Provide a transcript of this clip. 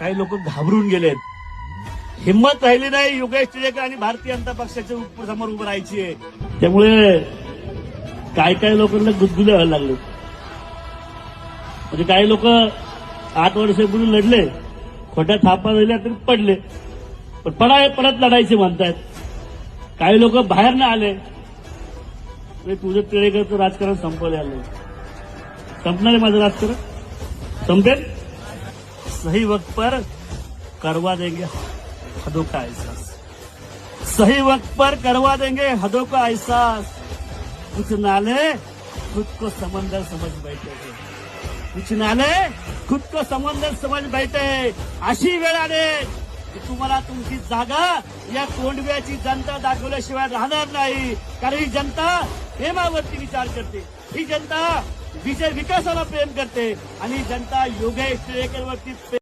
काही लोक घाबरून गेलेत. हिंमत राहिली नाही योगेश टिळेकर आणि भारतीय जनता पक्षाच्या समोर उभं राहायची. आहे त्यामुळे काय काय लोकांना गुदगुले व्हायला लागले. म्हणजे काही लोक आठ वर्षापूर्वी लढले. खोट्या थापा दिल्या तरी पडले. पण पडा परत लढायचे म्हणतायत. काही लोक बाहेर न आले. म्हणजे तुझं टिळेकरचं राजकारण संपवले आलं. संपणार आहे माझं राजकारण? संपेल? सही वक्त पर करवा देंगे हदों का एहसास। सही वक्त पर करवा देंगे हदों का एहसास। कुछ नाले खुद को समंदर समझ बैठे हैं। कुछ नाले खुद को समंदर समझ बैठे अशी वेळ आले की तुम्हाला तुमची जागा या कोंडव्याची जनता दाखवल्याशिवाय राहणार नाही. कारण ही जनता प्रेमावरती विचार करते. ही जनता विजय विकासाला प्रेम करते आणि जनता योगेश टिळेकरवरती प्रेम